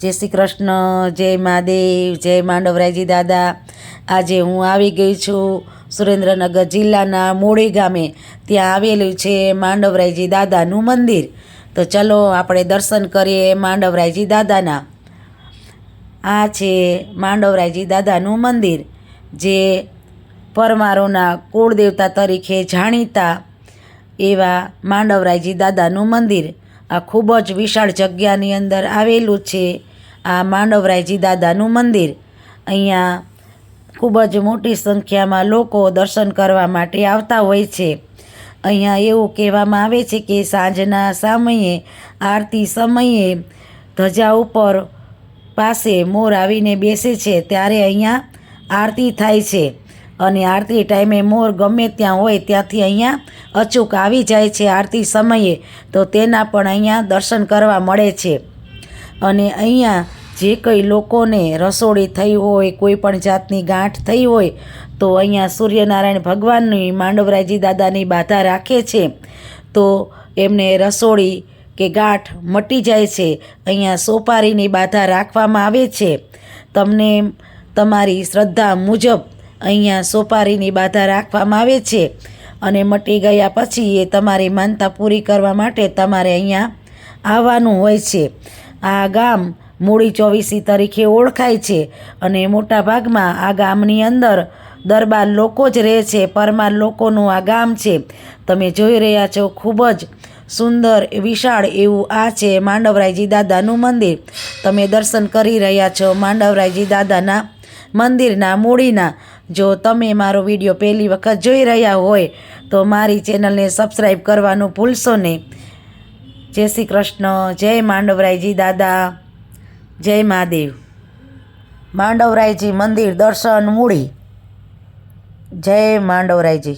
જય શ્રી કૃષ્ણ, જય મહાદેવ, જય માંડવરાયજી દાદા. આજે હું આવી ગઈ છું સુરેન્દ્રનગર જિલ્લાના મોડી ગામે. ત્યાં આવેલું છે માંડવરાયજી દાદાનું મંદિર. તો ચલો આપણે દર્શન કરીએ માંડવરાયજી દાદાના. આ છે માંડવરાયજી દાદાનું મંદિર, જે પરમારોના કુળદેવતા તરીકે જાણીતા એવા માંડવરાયજી દાદાનું મંદિર. આ ખૂબ જ વિશાળ જગ્યાની અંદર આવેલું છે. આ માંડવરાયજી દાદાનું મંદિર. અહીંયા ખૂબ જ મોટી સંખ્યામાં લોકો દર્શન કરવા માટે આવતા હોય છે. અહીંયા એવું કહેવામાં આવે છે કે સાંજના સમયે, આરતી સમયે ધજા ઉપર પાસે મોર આવીને બેસે છે ત્યારે અહીંયા આરતી થાય છે. અને આરતી ટાઈમે મોર ગમે ત્યાં હોય ત્યાંથી અહીંયા અચૂક આવી જાય છે આરતી સમયે. તો તેના પણ અહીંયા દર્શન કરવા મળે છે. અને અહીંયા જે કંઈ લોકોને રસોડી થઈ હોય, કોઈ પણ જાતની ગાંઠ થઈ હોય, તો અહીંયા સૂર્યનારાયણ ભગવાનની માંડવરાયજી દાદાની બાધા રાખે છે. તો એમને રસોડી કે ગાંઠ મટી જાય છે. અહીંયા સોપારીની બાધા રાખવામાં આવે છે. તમને તમારી શ્રદ્ધા મુજબ અહીંયા સોપારીની બાધા રાખવામાં આવે છે અને મટી ગયા પછી એ તમારી માનતા પૂરી કરવા માટે તમારે અહીંયા આવવાનું હોય છે. આ ગામ મૂળી ચોવીસી તરીકે ઓળખાય છે અને મોટા ભાગમાં આ ગામની અંદર દરબાર લોકો જ રહે છે, પરમાર લોકોનું આ ગામ છે. તમે જોઈ રહ્યા છો, ખૂબ જ સુંદર, વિશાળ એવું આ છે માંડવરાયજી દાદાનું મંદિર. તમે દર્શન કરી રહ્યા છો માંડવરાયજી દાદાના મંદિરના મૂળીના. જો તમે મારો વીડિયો પહેલી વખત જોઈ રહ્યા હોય તો મારી ચેનલને સબસ્ક્રાઈબ કરવાનું ભૂલશો નહીં. જય શ્રી કૃષ્ણ જય માંડવરાયજી દાદા જય મહાદેવ. માંડવરાયજી મંદિર દર્શન મૂળી જય માંડવરાયજી.